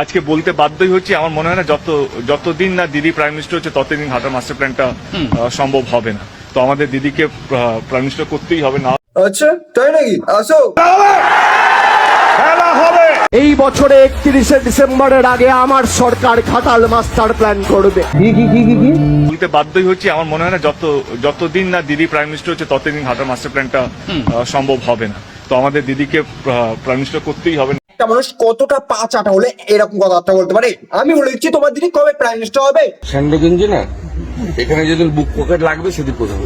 আজকে বলতে বাধ্যই হচ্ছে আমার মনে হয় না যত যতদিন না দিদি প্রাইম মিনিস্টার হচ্ছে ততদিন ঘাটার মাস্টার প্ল্যানটা সম্ভব হবে না। তো আমাদের দিদিকে প্রাইম মিনিস্টার করতেই হবে না আচ্ছা তাই নাকি? আসো। এই বছরে একত্রিশে ডিসেম্বরের আগে আমার সরকার খাটাল মাস্টার প্ল্যান করবে। বলতে বাধ্যই হচ্ছে আমার মনে হয় না যত যতদিন না দিদি প্রাইম মিনিস্টার হচ্ছে ততদিন ঘাটার মাস্টার প্ল্যানটা সম্ভব হবে না। তো আমাদের দিদিকে প্রাইম মিনিস্টার করতেই হবে একটা মানুষ কতটা পা চাটা হলে এরকম কথাবার্তা বলতে পারে? আমি বলে দিচ্ছি তোমার দিদি কবে প্রাইম মিনিস্টার হবে? স্যান্ডো গেঞ্জি এখানে যেদিন বুক পকেট লাগবে সেদিন কোথাও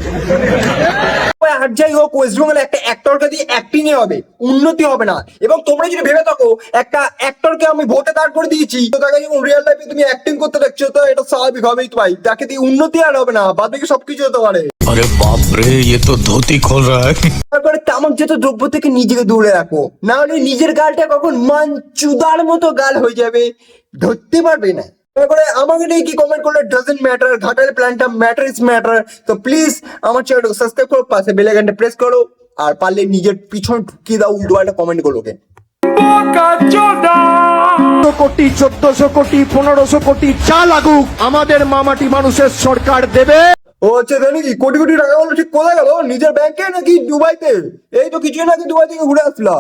আর যাই হোক ওয়েস্ট বেঙ্গলে একটা অ্যাক্টরকে দিয়ে অ্যাক্টিং এ হবে উন্নতি হবে না। এবং তোমরা যদি ভেবে থাকো একটা অ্যাক্টরকে আমি ভোটে দাঁড় করে দিয়েছি তো তাকে যখন রিয়েল লাইফে তুমি অ্যাক্টিং করতে দেখছ তো এটা স্বাভাবিক হবেই তো ভাই। তাকে দিয়ে উন্নতি আর হবে না বাদ বাকি সবকিছু হতে পারে। আরে বাপ রে এ তো ধুতি খোল রা। তারপরে তামাক জাত দ্রব্য থেকে নিজেকে দূরে রাখো। না হলে নিজের গালটা কখন মান চুদার মতো গাল হয়ে যাবে ধরতে পারবে না। তারপরে আমাকে নিয়ে কি কমেন্ট করলে ডাজেন্ট ম্যাটার ঘাটাল প্ল্যানটা ম্যাটার ইজ ম্যাটার তো প্লিজ আমার চ্যানেলটা সাবস্ক্রাইব করো পাশে বেল আইকনটা প্রেস করো আর পারলে নিজের পিছন ঢুকিয়ে দাও উল্টো একটা কমেন্ট করো ওকে। কোটি চোদ্দশো কোটি পনেরোশো কোটি চা লাগুক আমাদের মামাটি মানুষের সরকার দেবে। ও আচ্ছা তাই নাকি কোটি কোটি টাকা বলো ঠিক কোথায় গেল? নিজের ব্যাংকে নাকি দুবাইতে? এই তো কিছুই নাকি দুবাই থেকে ঘুরে আসলা।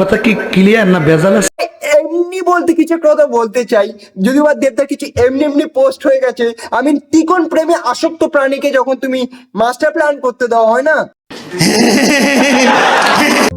কথা কি ক্লিয়ার না আছে? এমনি বলতে কিছু কথা বলতে চাই। যদি বা দেবদার কিছু এমনি এমনি পোস্ট হয়ে গেছে আমি তিকোন প্রেমে আসক্ত প্রাণীকে যখন তুমি মাস্টার প্ল্যান করতে দেওয়া হয় না?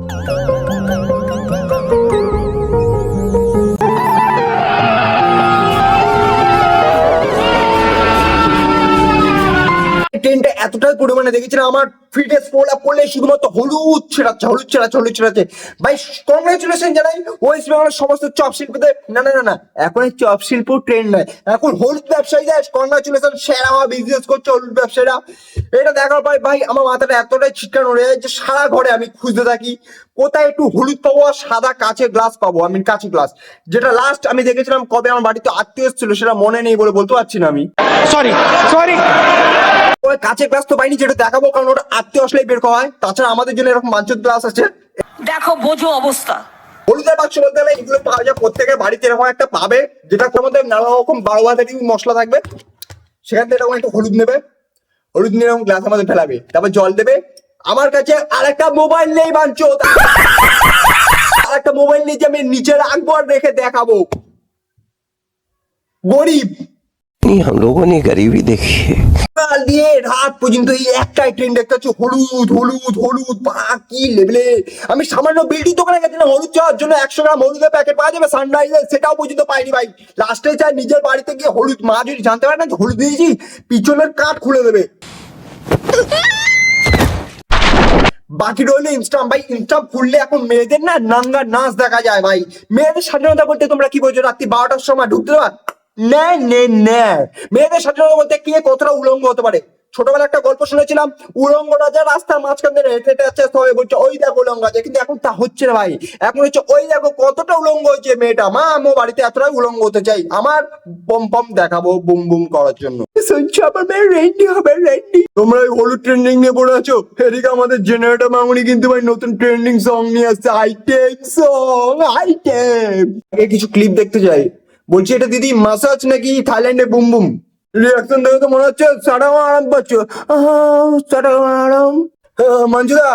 এতটাই পরিমাণে দেখেছিলাম আমার ফিটনেস পোলা পড়লে শুধুমাত্র হলুদ ছেড়াচ্ছে হলুদ ছেড়াচ্ছে হলুদ ছেড়াচ্ছে। ভাই কংগ্রেচুলেশন জানাই ওয়েস্ট বেঙ্গলের সমস্ত চপ শিল্পীদের, না না না না, এখন এই চপ শিল্প ট্রেন্ড নয়। এখন হলুদ ব্যবসায়ীরা কংগ্রেচুলেশন সেরা বিজনেস করছে হলুদ ব্যবসায়ীরা। এটা দেখার পর ভাই, আমার মাথাটা এতটাই ছিটকা নড়ে যায় যে সারা ঘরে আমি খুঁজতে থাকি, কোথায় একটু হলুদ পাবো আর সাদা কাঁচের গ্লাস পাবো আমি কাঁচের গ্লাস যেটা লাস্ট আমি দেখেছিলাম কবে আমার বাড়িতে আত্মীয় এসেছিল, সেটা মনে নেই বলে বলতে পারছি না আমি। সরি সরি ওই কাঁচের গ্লাস তো পাইনি যেটা দেখাবো কারণ ওটা আত্মীয় আসলেই বের করা হয় তাছাড়া আমাদের জন্য এরকম মাঞ্চত গ্লাস আছে দেখো বোঝো অবস্থা হলুদের বাক্স বলতে গেলে এগুলো পাওয়া যায় প্রত্যেকের বাড়িতে এরকম একটা পাবে যেটা মধ্যে নানা রকম বারো হাজারি মশলা থাকবে সেখান থেকে এরকম একটু হলুদ নেবে হলুদ নিয়ে এরকম গ্লাসের মধ্যে ফেলাবে তারপর জল দেবে আমার কাছে আরেকটা মোবাইল নেই বাঞ্চো আরেকটা মোবাইল নিয়ে যে আমি নিচে রাখবো আর রেখে দেখাবো গরিব हम लोगों ने गरीबी देखी है সকাল দিয়ে রাত পর্যন্ত এই একটাই ট্রেন দেখতে হচ্ছে, হলুদ হলুদ হলুদ, বা কি লেভেলে আমি সামান্য বিল্ডিং দোকানে গেছিলাম, হলুদ চাওয়ার জন্য একশো গ্রাম হলুদের প্যাকেট পাওয়া যাবে সানরাইজের সেটাও পর্যন্ত পাইনি ভাই। লাস্টে চাই নিজের বাড়িতে গিয়ে হলুদ, মা যদি জানতে পারে না হলুদ দিয়েছি, পিছনের কাঠ খুলে দেবে। বাকি রইল ইনস্টাম ভাই ইনস্টাম খুললে এখন মেয়েদের না নাঙ্গা নাচ দেখা যায়, ভাই। মেয়েদের স্বাধীনতা বলতে তোমরা কি বলছো রাত্রি বারোটার সময় ঢুকতে দেবা না, নে, না। মেয়েদের স্বাধীনতা বলতে কে কতটা উলঙ্গ হতে পারে? ছোটবেলা একটা গল্প শুনেছিলাম, উলঙ্গ রাজা রাস্তার মাঝখান দিয়ে হেঁটে হেঁটে যাচ্ছে, সবাই বলছে, ওই দেখো উলঙ্গ রাজা। কিন্তু এখন তা হচ্ছে না ভাই। এখন হচ্ছে, ওই দেখো কতটা উলঙ্গ হয়েছে মেয়েটা। মা, আমি বাড়িতে এতটাই উলঙ্গ হতে চাই। আমার বম বম দেখাবো, বুম বুম করার জন্য। শুনছো? আমার মেয়ে রেন্ডি হবে রেন্ডি তোমরা ওই হলুদ ট্রেন্ডিং নিয়ে পড়ে আছো? এদিকে আমাদের জেনারেটর মামুনি কিন্তু ভাই নতুন ট্রেন্ডিং সং নিয়ে আসছে আইটেম সং আইটেম আগে কিছু ক্লিপ দেখতে চাই বলছি, এটা দিদি মাসাজ নাকি থাইল্যান্ডে বুম বুম? রিয়াকশন দেখে তো মনে হচ্ছে সাড়া আরাম পাচ্ছ। সাড়া আরাম। মঞ্জুদা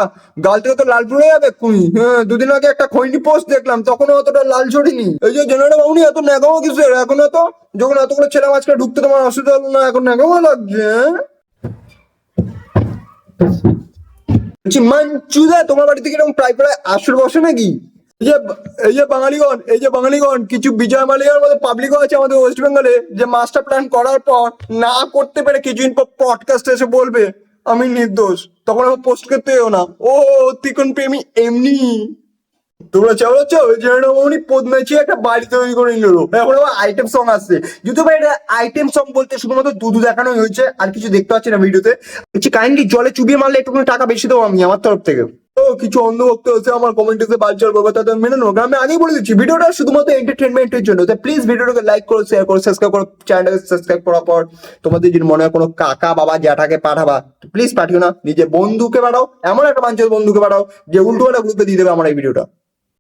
গাল থেকে তো লাল পড়ে যাবে এক্ষুনি। হ্যাঁ দুদিন আগে একটা খৈনি পোস্ট দেখলাম, তখনও অতটা লাল ছড়িনি এই যে জেনারেটর মামুনি এত নেগামো কিছু এখন তো যখন এতগুলো ছেলে মাঝখানে ঢুকতে তোমার অসুবিধা হলো না, এখন নেগামো লাগছে হ্যাঁ? বলছি মঞ্চুদা তোমার বাড়ি থেকে এরকম প্রায় প্রায় আসর বসে নাকি? যে, এই যে বাঙালিগণ, এই যে বাঙালিগণ, কিছু বিজয় মালিকার মতো পাবলিকও আছে আমাদের ওয়েস্ট বেঙ্গলে যে মাস্টার প্ল্যান করার পর না করতে পেরে কিছুদিন পর পডকাস্ট এসে বলবে, আমি নির্দোষ। তখন আমার পোস্ট করতে এও না। ও তিকন প্রেমী এমনি। তোমরা চাওয়াচ্ছ জেনারেটর পদ্মাচি একটা বাড়ি তৈরি করে নিল। এখন আবার আইটেম সং আসছে। যদি ভাই এটা আইটেম সং বলতে শুধুমাত্র দুধু দেখানোই হয়েছে, আর কিছু দেখতে পাচ্ছি না ভিডিওতে কাইন্ডলি জলে চুবিয়ে মারলে একটু টাকা বেশি দেবো আমি, আমার তরফ থেকে। কিছু অন্ধভক্ত হচ্ছে আমার কমেন্ট এসে বালচাল করবে, তাদের মেনে নেব। আমি আগেই বলে দিচ্ছি, ভিডিওটা শুধুমাত্র এন্টারটেনমেন্টের জন্য। তাই প্লিজ ভিডিওটাকে লাইক করো শেয়ার করো সাবস্ক্রাইব করো চ্যানেলটাকে সাবস্ক্রাইব করার পর তোমাদের যদি মনে হয় কোনো কাকা, বাবা, জ্যাঠাকে পাঠাবা প্লিজ পাঠিও না। নিজের বন্ধুকে পাঠাও, এমন একটা বাঞ্চল বন্ধুকে পাঠাও, যে উল্টো একটা গ্রুপে দিয়ে দেবে আমার এই ভিডিওটা।